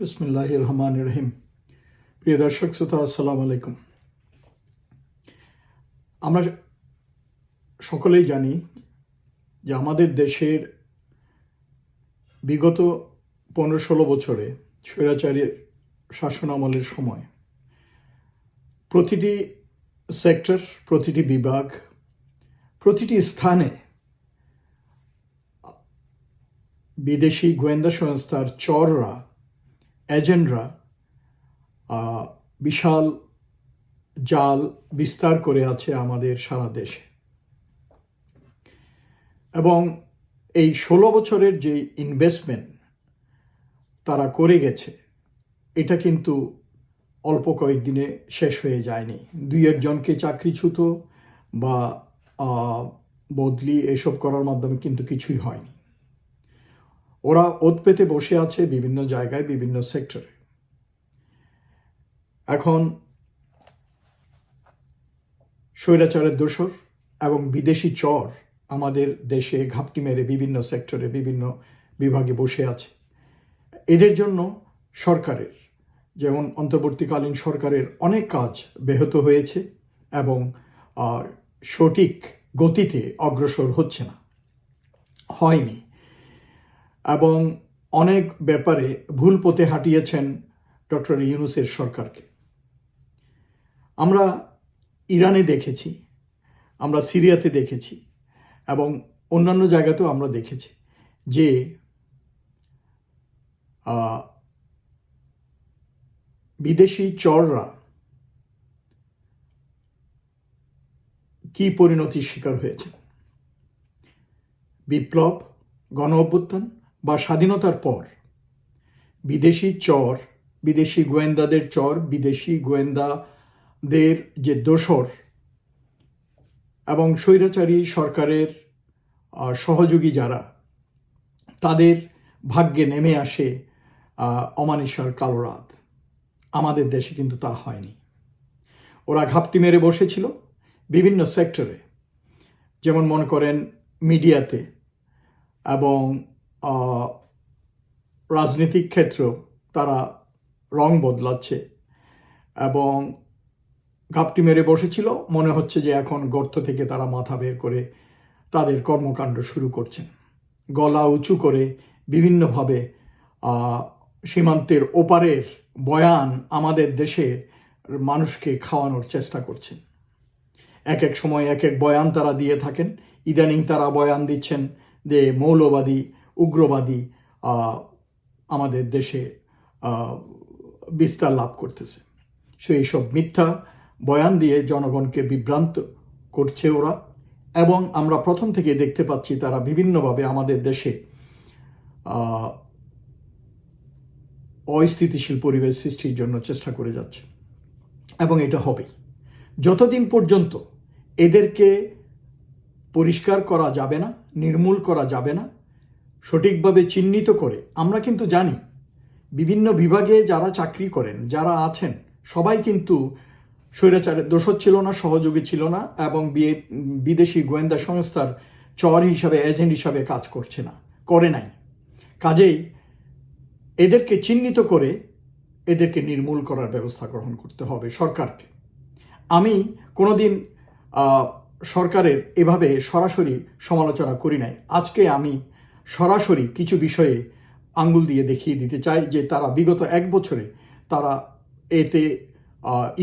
বিসমিল্লাহ রহমান রহিম প্রিয় দর্শক শ্রোতা, আসসালামু আলাইকুম। আমরা সকলেই জানি যে আমাদের দেশের বিগত পনেরো ষোলো বছরে স্বৈরাচারের শাসন আমলের সময় প্রতিটি সেক্টর, প্রতিটি বিভাগ, প্রতিটি স্থানে বিদেশি গোয়েন্দা সংস্থার চররা এজেন্টরা বিশাল জাল বিস্তার করে আছে আমাদের সারা দেশে। এবং এই ষোলো বছরের যে ইনভেস্টমেন্ট তারা করে গেছে, এটা কিন্তু অল্প কয়েকদিনে শেষ হয়ে যায়নি। দুই একজনকে চাকরিচ্যুত বা বদলি এসব করার মাধ্যমে কিন্তু কিছুই হয়নি। ওরা ওত পেতে বসে আছে বিভিন্ন জায়গায়, বিভিন্ন সেক্টরে। এখন স্বৈরাচারের দোসর এবং বিদেশি চর আমাদের দেশে ঘাপটি মেরে বিভিন্ন সেক্টরে, বিভিন্ন বিভাগে বসে আছে। এদের জন্য সরকারের, যেমন অন্তর্বর্তীকালীন সরকারের অনেক কাজ ব্যাহত হয়েছে এবং সঠিক গতিতে অগ্রসর হচ্ছে না। হয়নি। এবং অনেক ব্যাপারে ভুল পথে হাঁটিয়েছেন ডক্টর ইউনুসের সরকারকে। আমরা ইরানে দেখেছি, আমরা সিরিয়াতে দেখেছি এবং অন্যান্য জায়গাতেও আমরা দেখেছি যে বিদেশি চররা কি পরিণতির শিকার হয়েছে? বিপ্লব গণ অভ্যুত্থান বা স্বাধীনতার পর। বিদেশি চর, বিদেশি গোয়েন্দাদের চর, বিদেশি গোয়েন্দাদের যে দোসর এবং স্বৈরাচারী সরকারের সহযোগী যারা, তাদের ভাগ্যে নেমে আসে অমানিসার কালো রাত। আমাদের দেশে কিন্তু তা হয়নি। ওরা ঘাপটি মেরে বসেছিল বিভিন্ন সেক্টরে। যেমন মনে করেন মিডিয়াতে এবং রাজনৈতিক ক্ষেত্র তারা রং বদলাচ্ছে এবং ঘাপটি মেরে বসেছিল। মনে হচ্ছে যে এখন গর্ত থেকে তারা মাথা বের করে তাদের কর্মকাণ্ড শুরু করছেন। গলা উঁচু করে বিভিন্নভাবে সীমান্তের ওপারের বয়ান আমাদের দেশে মানুষকে খাওয়ানোর চেষ্টা করছেন। এক এক সময় এক এক বয়ান তারা দিয়ে থাকেন। ইদানিং তারা বয়ান দিচ্ছেন যে মৌলবাদী উগ্রবাদী আমাদের দেশে বিস্তার লাভ করতেছে। সো এইসব মিথ্যা বয়ান দিয়ে জনগণকে বিভ্রান্ত করছে ওরা এবং আমরা প্রথম থেকে দেখতে পাচ্ছি তারা বিভিন্নভাবে আমাদের দেশে অস্থিতিশীল পরিবেশ সৃষ্টির জন্য চেষ্টা করে যাচ্ছে এবং এটা হবেই যতদিন পর্যন্ত এদেরকে পরিষ্কার করা যাবে না, নির্মূল করা যাবে না সঠিকভাবে চিহ্নিত করে, আমরা কিন্তু জানি। বিভিন্ন বিভাগে যারা চাকরি করেন, যারা আছেন, সবাই কিন্তু স্বৈরাচারের দোষর ছিল না, সহযোগী ছিল না এবং বিয়ে- বিদেশি গোয়েন্দা সংস্থার চর হিসাবে, এজেন্ট হিসাবে কাজ করছে না, করে নাই। কাজেই এদেরকে চিহ্নিত করে এদেরকে নির্মূল করার ব্যবস্থা গ্রহণ করতে হবে সরকারকে। আমি কোনোদিন সরকারের এভাবে সরাসরি সমালোচনা করি নাই। আজকে আমি সরাসরি কিছু বিষয়ে আঙ্গুল দিয়ে দেখিয়ে দিতে চাই যে তারা বিগত এক বছরে তারা এতে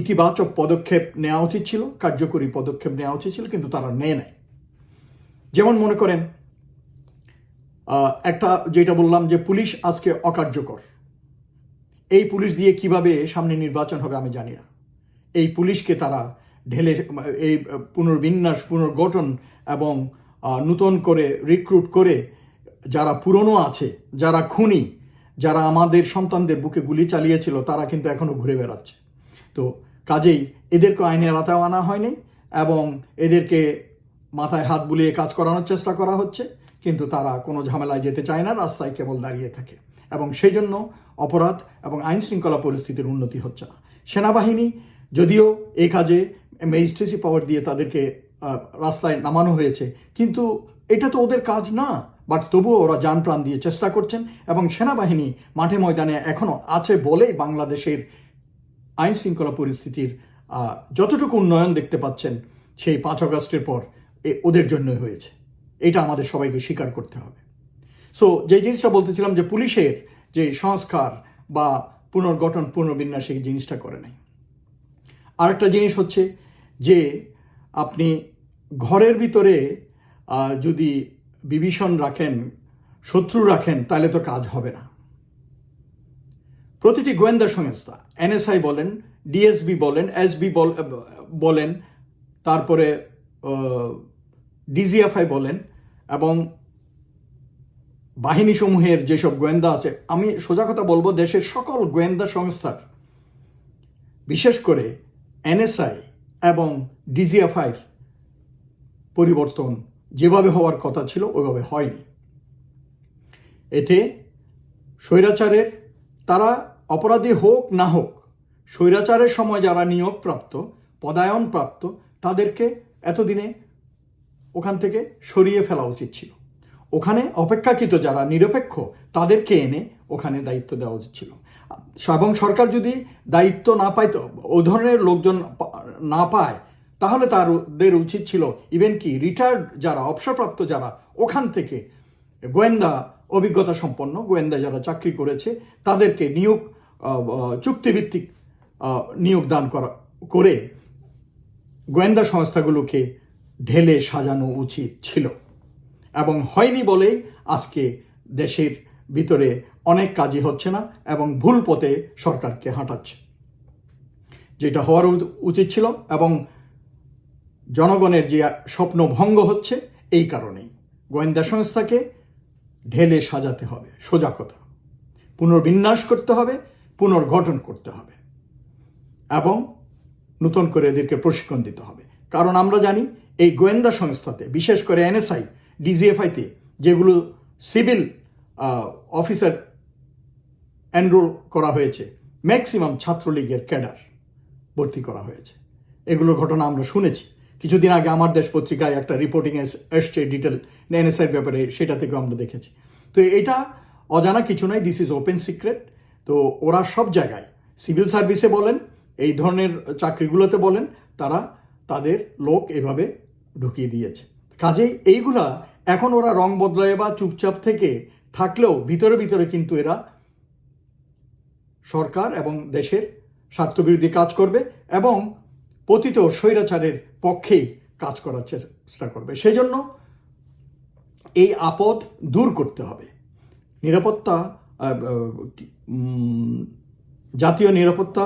ইতিবাচক পদক্ষেপ নেওয়া উচিত ছিল, কার্যকরী পদক্ষেপ নেওয়া উচিত ছিল, কিন্তু তারা নেয় নাই। যেমন মনে করেন একটা যেটা বললাম যে পুলিশ আজকে অকার্যকর। এই পুলিশ দিয়ে কীভাবে সামনে নির্বাচন হবে আমি জানি না। এই পুলিশকে তারা ঢেলে, এই পুনর্বিন্যাস, পুনর্গঠন এবং নূতন করে রিক্রুট করে যারা পুরনো আছে, যারা খুনি, যারা আমাদের সন্তানদের বুকে গুলি চালিয়েছিল, তারা কিন্তু এখনও ঘুরে বেড়াচ্ছে। তো কাজেই এদেরকে আইনের আওতায় আনা হয়নি এবং এদেরকে মাথায় হাত বুলিয়ে কাজ করানোর চেষ্টা করা হচ্ছে, কিন্তু তারা কোনো ঝামেলায় যেতে চায় না, রাস্তায় কেবল দাঁড়িয়ে থাকে। এবং সেই জন্য অপরাধ এবং আইন শৃঙ্খলা পরিস্থিতির উন্নতি হচ্ছে না। সেনাবাহিনী, যদিও এই কাজে ম্যাজিস্ট্রেসি পাওয়ার দিয়ে তাদেরকে রাস্তায় নামানো হয়েছে, কিন্তু এটা তো ওদের কাজ না। বাট তবুও ওরা যান প্রাণ দিয়ে চেষ্টা করছেন এবং সেনাবাহিনী মাঠে ময়দানে এখনও আছে বলেই বাংলাদেশের আইন শৃঙ্খলা পরিস্থিতির যতটুকু উন্নয়ন দেখতে পাচ্ছেন, সেই পাঁচ আগস্টের পর এ, ওদের জন্যই হয়েছে। এটা আমাদের সবাইকে স্বীকার করতে হবে। সো যে জিনিসটা বলতেছিলাম যে পুলিশের যে সংস্কার বা পুনর্গঠন, পুনর্বিন্যাস, এই জিনিসটা করে নাই। আরেকটা জিনিস হচ্ছে যে আপনি ঘরের ভিতরে যদি বিভীষণ রাখেন, শত্রু রাখেন, তাহলে তো কাজ হবে না। প্রতিটি গোয়েন্দা সংস্থা, এনএসআই বলেন, ডিএসবি বলেন, এসবি বলেন, তারপরে ডিজিএফআই বলেন, এবং বাহিনীসমূহের যেসব গোয়েন্দা আছে, আমি সোজা কথা বলব, দেশের সকল গোয়েন্দা সংস্থার, বিশেষ করে এনএসআই এবং ডিজিএফআইয়ের পরিবর্তন যেভাবে হওয়ার কথা ছিল, ওইভাবে হয়নি। এতে স্বৈরাচারের তারা অপরাধী হোক না হোক, স্বৈরাচারের সময় যারা নিয়োগপ্রাপ্ত, পদায়নপ্রাপ্ত, তাদেরকে এতদিনে ওখান থেকে সরিয়ে ফেলা উচিত ছিল। ওখানে অপেক্ষাকৃত যারা নিরপেক্ষ, তাদেরকে এনে ওখানে দায়িত্ব দেওয়া উচিত ছিল। এবং সরকার যদি দায়িত্ব না পাইতো ও ধরনের লোকজন না পায় তাহলে তাদের উচিত ছিল ইভেন কি রিটায়ার্ড যারা, অবসরপ্রাপ্ত যারা, ওখান থেকে গোয়েন্দা অভিজ্ঞতা সম্পন্ন, গোয়েন্দা যারা চাকরি করেছে, তাদেরকে নিয়োগ চুক্তিভিত্তিক নিয়োগ দান করা, করে গোয়েন্দা সংস্থাগুলোকে ঢেলে সাজানো উচিত ছিল। এবং হয়নি বলেই আজকে দেশের ভিতরে অনেক কাজই হচ্ছে না এবং ভুল পথে সরকারকে হাঁটাচ্ছে। যেটা হওয়ার উচিত ছিল এবং জনগণের যে স্বপ্ন ভঙ্গ হচ্ছে, এই কারণেই গোয়েন্দা সংস্থাকে ঢেলে সাজাতে হবে, সোজা কথা। পুনর্বিন্যাস করতে হবে, পুনর্গঠন করতে হবে এবং নতুন করে এদেরকে প্রশিক্ষণ দিতে হবে। কারণ আমরা জানি, এই গোয়েন্দা সংস্থাতে, বিশেষ করে এনএসআই, ডিজিএফআইতে, যেগুলো সিভিল অফিসার এনরোল করা হয়েছে, ম্যাক্সিমাম ছাত্রলীগের ক্যাডার ভর্তি করা হয়েছে। এগুলোর ঘটনা আমরা শুনেছি। কিছুদিন আগে আমার দেশ পত্রিকায় একটা রিপোর্টিং এসছে ডিটেল এনএসআইয়ের ব্যাপারে, সেটা থেকেও আমরা দেখেছি। তো এটা অজানা কিছু নয় দিস ইজ ওপেন সিক্রেট তো ওরা সব জায়গায় সিভিল সার্ভিসে বলেন, এই ধরনের চাকরিগুলোতে বলেন, তারা তাদের লোক এভাবে ঢুকিয়ে দিয়েছে। কাজেই এইগুলা এখন ওরা রং বদলায় বা চুপচাপ থেকে থাকলেও ভিতরে ভিতরে কিন্তু এরা সরকার এবং দেশের স্বার্থবিরোধী কাজ করবে এবং পতিত স্বৈরাচারের পক্ষেই কাজ করার চেষ্টা করবে। সেই জন্য এই আপদ দূর করতে হবে। নিরাপত্তা জাতীয় নিরাপত্তা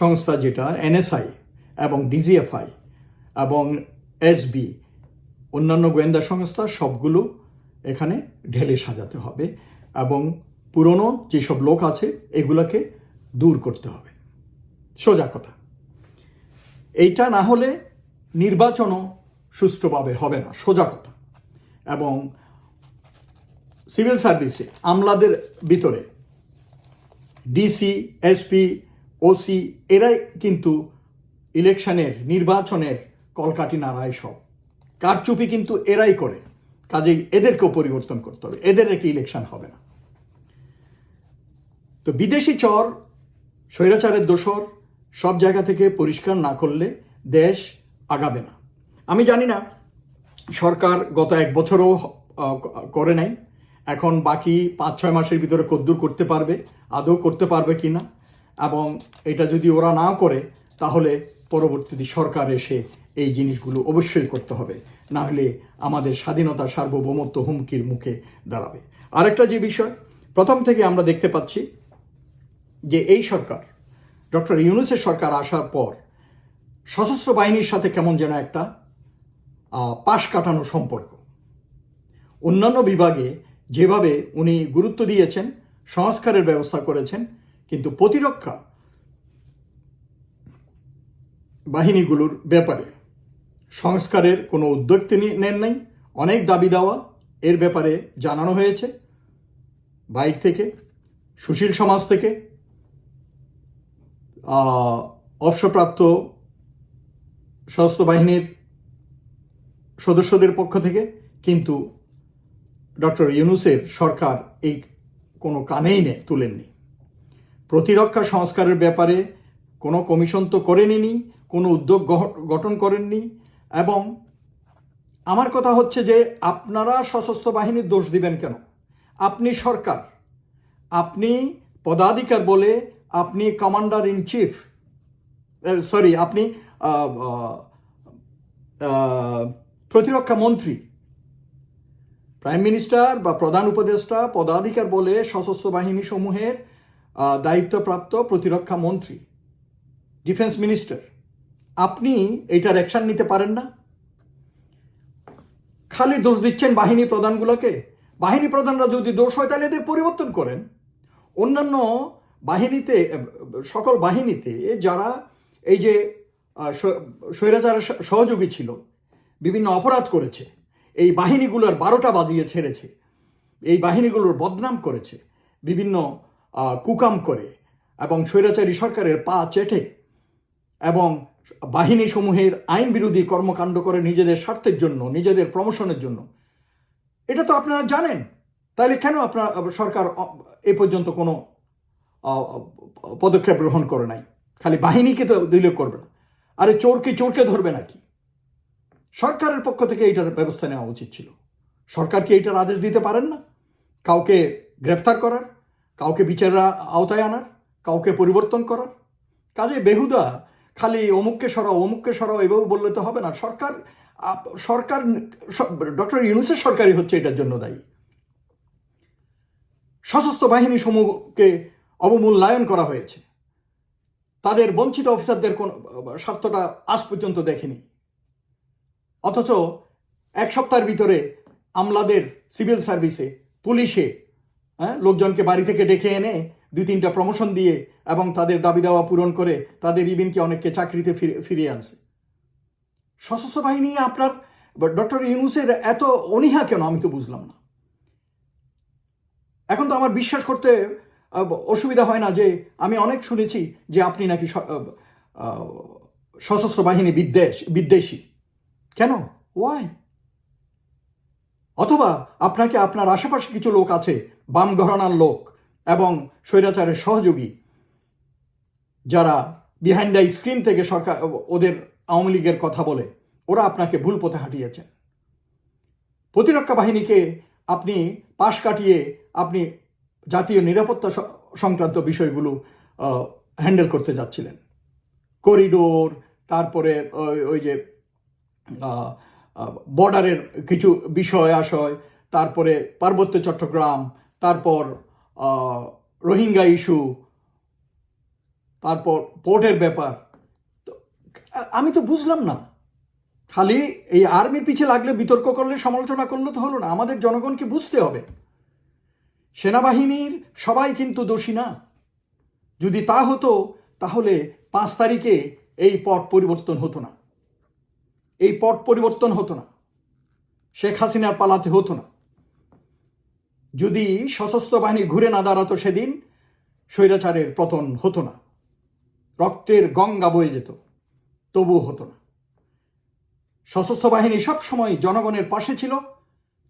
সংস্থা যেটা, এনএসআই এবং ডিজিএফআই এবং এসবি, অন্যান্য গোয়েন্দা সংস্থা, সবগুলো এখানে ঢেলে সাজাতে হবে এবং পুরনো যেসব লোক আছে, এগুলোকে দূর করতে হবে। সোজা কথা। এইটা না হলে নির্বাচনও সুষ্ঠুভাবে হবে না। সোজা কথা। এবং সিভিল সার্ভিসে আমলাদের ভিতরে ডিসি, এসপি, ওসি, এরাই কিন্তু ইলেকশনের, নির্বাচনের কলকাঠি নাড়ায় সব। কারচুপি কিন্তু এরাই করে। কাজেই এদেরকেও পরিবর্তন করতে হবে। এদের রেখে ইলেকশন হবে না। তো বিদেশি চর স্বৈরাচারের দোসর সব জায়গা থেকে পরিষ্কার না করলে দেশ আগাবে না। আমি জানি না, সরকার গত এক বছরও করে নাই। এখন বাকি পাঁচ, ছয় মাসের ভিতরে কদ্দূর করতে পারবে, আদৌ করতে পারবে কি না? এবং এটা যদি ওরা না করে, তাহলে পরবর্তীতে সরকার এসে এই জিনিসগুলো অবশ্যই করতে হবে। না হলে আমাদের স্বাধীনতা সার্বভৌমত্ব হুমকির মুখে দাঁড়াবে। আরেকটা যে বিষয়, প্রথম থেকে আমরা দেখতে পাচ্ছি যে এই সরকার, ডক্টর ইউনুসের সরকার আসার পর সশস্ত্র বাহিনীর সাথে কেমন যেন একটা পাশ কাটানো সম্পর্ক। অন্যান্য বিভাগে যেভাবে উনি গুরুত্ব দিয়েছেন, সংস্কারের ব্যবস্থা করেছেন, কিন্তু প্রতিরক্ষা বাহিনীগুলোর ব্যাপারে সংস্কারের কোনো উদ্যোগ তিনি নেন নাই। অনেক দাবি দেওয়া এর ব্যাপারে জানানো হয়েছে। বাইর থেকে, সুশীল সমাজ থেকে অবসরপ্রাপ্ত সশস্ত্র বাহিনীর সদস্যদের পক্ষ থেকে, কিন্তু ডক্টর ইউনুসের সরকার এই কোনো কানেই নে, তুলেননি। প্রতিরক্ষা সংস্কারের ব্যাপারে কোনো কমিশন তো করেনি কোনো উদ্যোগ গঠন করেননি, এবং আমার কথা হচ্ছে যে আপনারা সশস্ত্র বাহিনীর দোষ দিবেন কেন? আপনি সরকার, আপনি পদাধিকার বলে আপনি কমান্ডার ইন চিফ সরি আপনি প্রতিরক্ষা মন্ত্রী। প্রাইম মিনিস্টার বা প্রধান উপদেষ্টা, পদাধিকার বলে সশস্ত্র বাহিনী সমূহের দায়িত্বপ্রাপ্ত প্রতিরক্ষা মন্ত্রী ডিফেন্স মিনিস্টার আপনি এইটার অ্যাকশন নিতে পারেন না। খালি দোষ দিচ্ছেন বাহিনী প্রধানগুলোকে। বাহিনী প্রধানরা যদি দোষ হয়, তাহলে এদের পরিবর্তন করেন। অন্যান্য বাহিনীতে, সকল বাহিনীতে যারা এই যে স্বৈরাচারের সহযোগী ছিল, বিভিন্ন অপরাধ করেছে, এই বাহিনীগুলোর বারোটা বাজিয়ে ছেড়েছে, এই বাহিনীগুলোর বদনাম করেছে, বিভিন্ন কুকাম করে এবং স্বৈরাচারী সরকারের পা চেটে এবং বাহিনী সমূহের আইন বিরোধী কর্মকাণ্ড করে নিজেদের স্বার্থের জন্য, নিজেদের প্রমোশনের জন্য। এটা তো আপনারা জানেন। তাহলে কেন আপনার, সরকার, এ পর্যন্ত কোনো পদক্ষেপ গ্রহণ করে নাই। খালি বাহিনীকে তো দিলে করবে না। আরে চোরকে চোরকে ধরবে নাকি? সরকারের পক্ষ থেকে এইটার ব্যবস্থা নেওয়া উচিত ছিল। সরকার কি এইটার আদেশ দিতে পারেন না? কাউকে গ্রেফতার করার, কাউকে বিচারের আওতায় আনার, কাউকে পরিবর্তন করার? কাজে বেহুদা, খালি অমুককে সরাও অমুককে সরাও, এভাবে বললে তো হবে না। সরকার সরকার ডক্টর ইউনুসের সরকারই হচ্ছে এটার জন্য দায়ী। সশস্ত্র বাহিনী সমূহকে অবমূল্যায়ন করা হয়েছে। তাদের বঞ্চিত অফিসারদের কোন, স্বার্থটা আজ পর্যন্ত দেখেনি। অথচ এক সপ্তাহের ভিতরে আমলাদের সিভিল সার্ভিসে, পুলিশে হ্যাঁ লোকজনকে বাড়ি থেকে ডেকে এনে দুই তিনটা প্রমোশন দিয়ে এবং তাদের দাবি দাওয়া পূরণ করে তাদের ইভিনকে অনেককে চাকরিতে ফিরে, ফিরিয়ে আনছে। সশস্ত্র বাহিনী আপনার, ডক্টর ইউনুসের এত অনীহা কেন? আমি তো বুঝলাম না। এখন তো আমার বিশ্বাস করতে অসুবিধা হয় না যে আমি অনেক শুনেছি যে আপনি নাকি সশস্ত্র বাহিনী বিদ্বেষ, বিদ্বেষী। কেন? ওয়াই অথবা আপনাকে আপনার আশেপাশে কিছু লোক আছে, বাম ঘরানার লোক এবং স্বৈরাচারের সহযোগী, যারা বিহাইন্ড দ্য স্ক্রিন থেকে সরকার, ওদের আওয়ামী লীগের কথা বলে, ওরা আপনাকে ভুল পথে হাঁটিয়েছেন প্রতিরক্ষা বাহিনীকে আপনি পাশ কাটিয়ে আপনি জাতীয় নিরাপত্তা সংক্রান্ত বিষয়গুলো হ্যান্ডেল করতে যাচ্ছিলেন। করিডোর, তারপরে ওই- যে বর্ডারের কিছু বিষয় আশয়, তারপরে পার্বত্য চট্টগ্রাম, তারপর রোহিঙ্গা ইস্যু, তারপর পোর্টের ব্যাপার। আমি তো বুঝলাম না। খালি এই আর্মির পিছে লাগলে বিতর্ক করলে সমালোচনা করলে তো হলো না। আমাদের জনগণকে বুঝতে হবে। সেনাবাহিনীর সবাই কিন্তু দোষী না। যদি তা হতো, তাহলে পাঁচ তারিখে এই পট পরিবর্তন হতো না। এই পট পরিবর্তন হতো না। শেখ হাসিনার পালাতে হতো না। যদি সশস্ত্র বাহিনী ঘুরে না দাঁড়াতো সেদিন, স্বৈরাচারের পতন হতো না। রক্তের গঙ্গা বয়ে যেত, তবুও হতো না। সশস্ত্র বাহিনী সবসময় জনগণের পাশে ছিল,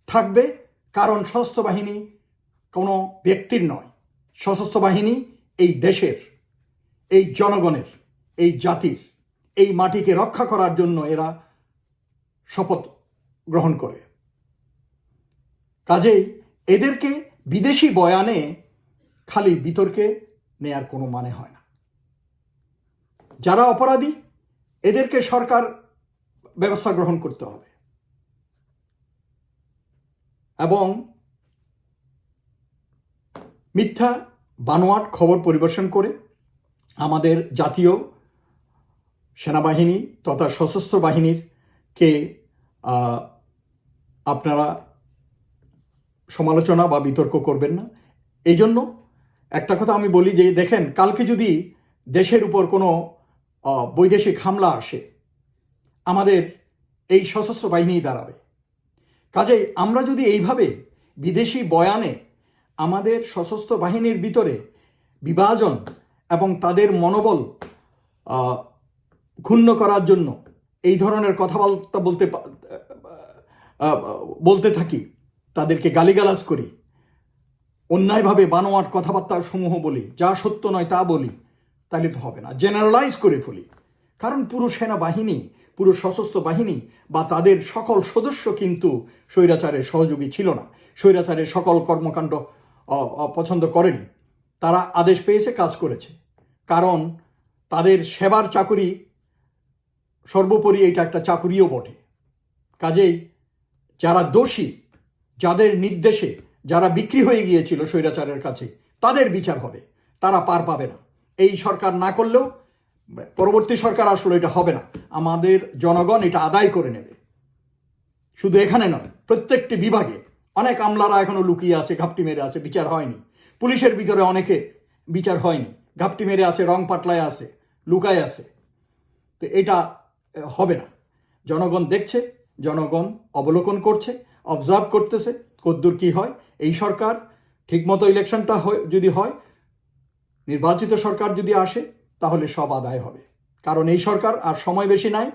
থাকবে, কারণ সশস্ত্র বাহিনী কোনো ব্যক্তির নয়, সশস্ত্র বাহিনী এই দেশের, এই জনগণের, এই জাতির, এই মাটিকে রক্ষা করার জন্য এরা শপথ গ্রহণ করে। কাজেই এদেরকে বিদেশি বয়ানে খালি বিতর্কে নেয়ার কোনো মানে হয় না। যারা অপরাধী, এদেরকে সরকার ব্যবস্থা গ্রহণ করতে হবে। এবং মিথ্যা বানোয়াট খবর পরিবেশন করে আমাদের জাতীয় সেনাবাহিনী তথা সশস্ত্র বাহিনীর কে আপনারা সমালোচনা বা বিতর্ক করবেন না। এই জন্য একটা কথা আমি বলি যে, দেখেন, কালকে যদি দেশের উপর কোনো বৈদেশিক হামলা আসে, আমাদের এই সশস্ত্র বাহিনী দাঁড়াবে। কাজেই আমরা যদি এইভাবে বিদেশি বয়ানে আমাদের সশস্ত্র বাহিনীর ভিতরে বিভাজন এবং তাদের মনোবল ক্ষুণ্ণ করার জন্য এই ধরনের কথাবার্তা বলতে বলতে থাকি, তাদেরকে গালিগালাজ করি, অন্যায়ভাবে বানোয়াট কথাবার্তা সমূহ বলি, যা সত্য নয় তা বলি, তাহলে তো হবে না। জেনারেলাইজ করে ফেলি। কারণ পুরো সেনাবাহিনী, পুরো সশস্ত্র বাহিনী বা তাদের সকল সদস্য কিন্তু স্বৈরাচারের সহযোগী ছিল না। স্বৈরাচারের সকল কর্মকাণ্ড অপছন্দ করেনি। তারা আদেশ পেয়েছে, কাজ করেছে। কারণ তাদের সেবার চাকুরি, সর্বোপরি এটা একটা চাকুরিও বটে। কাজেই যারা দোষী, যাদের নির্দেশে যারা বিক্রি হয়ে গিয়েছিল স্বৈরাচারের কাছে, তাদের বিচার হবে। তারা পার পাবে না। এই সরকার না করলেও পরবর্তী সরকার আসলে এটা হবে না। আমাদের জনগণ এটা আদায় করে নেবে। শুধু এখানে নয়, প্রত্যেকটি বিভাগে অনেক আমলারা এখনও লুকিয়ে আছে, ঘাপটি মেরে আছে, বিচার হয়নি। পুলিশের ভিতরে অনেকে বিচার হয়নি। ঘাপটি মেরে আছে, রং পাটলায় আছে, লুকায় আছে। তো এটা হবে না। জনগণ দেখছে, জনগণ অবলোকন করছে অবজার্ভ করতেছে, কদ্দূর কি হয়, এই সরকার ঠিকমতো ইলেকশনটা যদি হয়, নির্বাচিত সরকার যদি আসে, তাহলে সব আদায় হবে। কারণ এই সরকার আর সময় বেশি নাই।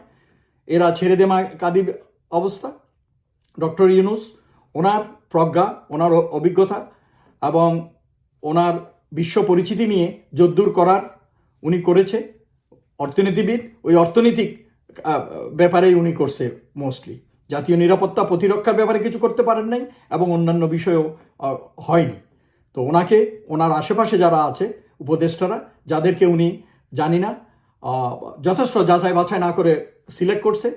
এরা ছেড়ে দেমা কাদি অবস্থা। ডক্টর ইউনুস ওনার প্রজ্ঞা, ওনার অভিজ্ঞতা এবং ওনার বিশ্ব পরিচিতি নিয়ে যদ্দূর করার উনি করেছে। অর্থনীতিবিদ, ওই অর্থনৈতিক ব্যাপারেই উনি করছে মোস্টলি জাতীয় নিরাপত্তা প্রতিরক্ষার ব্যাপারে কিছু করতে পারেন নাই এবং অন্যান্য বিষয়েও হয়নি। তো ওনাকে, ওনার আশেপাশে যারা আছে, উপদেষ্টারা, যাদেরকে উনি জানি না যথেষ্ট যাচাই বাছাই না করে সিলেক্ট করছে,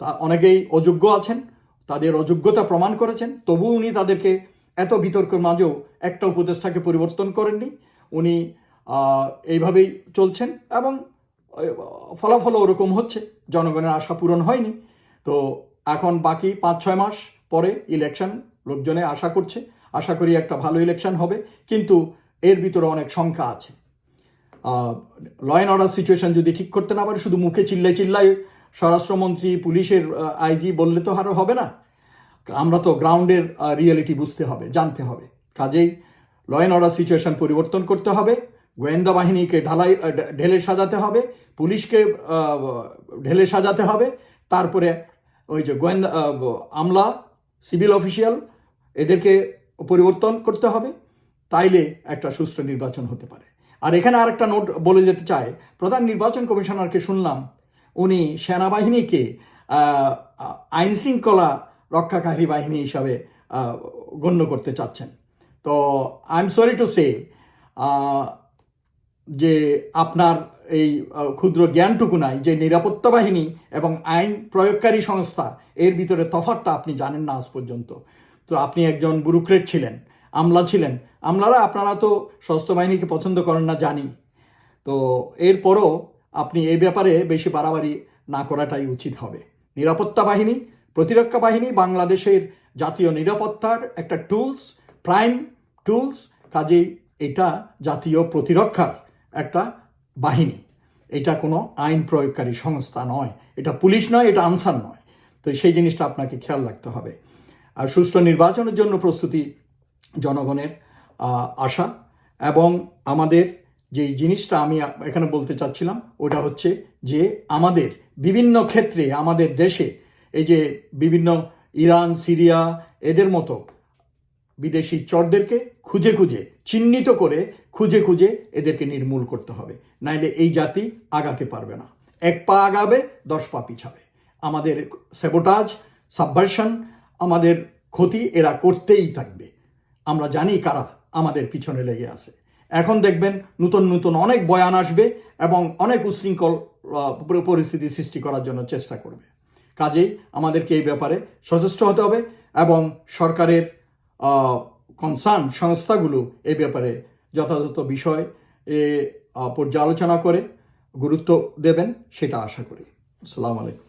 তা অনেকেই অযোগ্য আছেন। তাদের অযোগ্যতা প্রমাণ করেছেন। তবু উনি তাদেরকে এত বিতর্কের মাঝেও একটা উপদেষ্টাকে পরিবর্তন করেননি। উনি এইভাবেই চলছেন এবং আহ, ফলাফল ওরকম হচ্ছে। জনগণের আশা পূরণ হয়নি। তো এখন বাকি পাঁচ ছয় মাস পরে ইলেকশন লোকজনে আশা করছে। আশা করি একটা ভালো ইলেকশন হবে। কিন্তু এর ভিতরে অনেক শঙ্কা আছে। ল অ্যান্ড অর্ডার সিচুয়েশন যদি ঠিক করতে না পারে শুধু মুখে চিল্লাই চিল্লাই স্বরাষ্ট্রমন্ত্রী, পুলিশের আইজি বললে তো আর হবে না। আমরা তো গ্রাউন্ডের রিয়েলিটি বুঝতে হবে, জানতে হবে। কাজেই ল অ্যান্ড অর্ডার সিচুয়েশন পরিবর্তন করতে হবে, গোয়েন্দা বাহিনীকে ঢালাই ঢেলে সাজাতে হবে, পুলিশকে ঢেলে সাজাতে হবে, তারপরে ওই যে গোয়েন্দা আমলা সিভিল অফিসিয়াল এদেরকে পরিবর্তন করতে হবে, তাইলে একটা সুষ্ঠু নির্বাচন হতে পারে। আর এখানে আরেকটা নোট বলে যেতে চাই প্রধান নির্বাচন কমিশনারকে শুনলাম উনি সেনাবাহিনীকে আহ, আইন শৃঙ্খলা রক্ষাকারী বাহিনী হিসাবে গণ্য করতে চাচ্ছেন। তো I am sorry to say যে আপনার এই ক্ষুদ্র জ্ঞানটুকু নাই যে নিরাপত্তা বাহিনী এবং আইন প্রয়োগকারী সংস্থা এর ভিতরে তফাৎটা আপনি জানেন না আজ পর্যন্ত। তো আপনি একজন ব্যুরোক্রেট ছিলেন আমলা ছিলেন আমলারা আপনারা তো সশস্ত্র বাহিনীকে পছন্দ করেন না জানি। তো এরপরও আপনি এই ব্যাপারে বেশি বাড়াবাড়ি না করাটাই উচিত হবে। নিরাপত্তা বাহিনী, প্রতিরক্ষা বাহিনী, বাংলাদেশের জাতীয় নিরাপত্তার একটা টুলস, প্রাইম টুলস, কাজেই এটা জাতীয় প্রতিরক্ষার একটা বাহিনী। এটা কোনো আইন প্রয়োগকারী সংস্থা নয়। এটা পুলিশ নয়, এটা আনসার নয়। তো সেই জিনিসটা আপনাকে খেয়াল রাখতে হবে। আর সুষ্ঠু নির্বাচনের জন্য প্রস্তুতি জনগণের আশা এবং আমাদের যেই জিনিসটা আমি এখানে বলতে চাচ্ছিলাম, ওটা হচ্ছে যে আমাদের বিভিন্ন ক্ষেত্রে, আমাদের দেশে এই যে বিভিন্ন ইরান, সিরিয়া, এদের মতো বিদেশি চরদেরকে খুঁজে খুঁজে, চিহ্নিত করে খুঁজে খুঁজে এদেরকে নির্মূল করতে হবে। নাইলে এই জাতি আগাতে পারবে না। এক পা আগাবে, দশ পা পিছাবে। আমাদের সেবোটাজ সাবভার্সন আমাদের ক্ষতি এরা করতেই থাকবে। আমরা জানি কারা আমাদের পিছনে লেগে আছে। এখন দেখবেন নতুন নতুন অনেক বয়ান আসবে এবং অনেক উশৃঙ্খল পরিস্থিতি সৃষ্টি করার জন্য চেষ্টা করবে। কাজেই আমাদেরকে এই ব্যাপারে সচেষ্ট হতে হবে এবং সরকারের কনসার্ন সংস্থাগুলো এই ব্যাপারে যথাযথ বিষয় এ পর্যালোচনা করে গুরুত্ব দেবেন, সেটা আশা করি। আসসালামু আলাইকুম।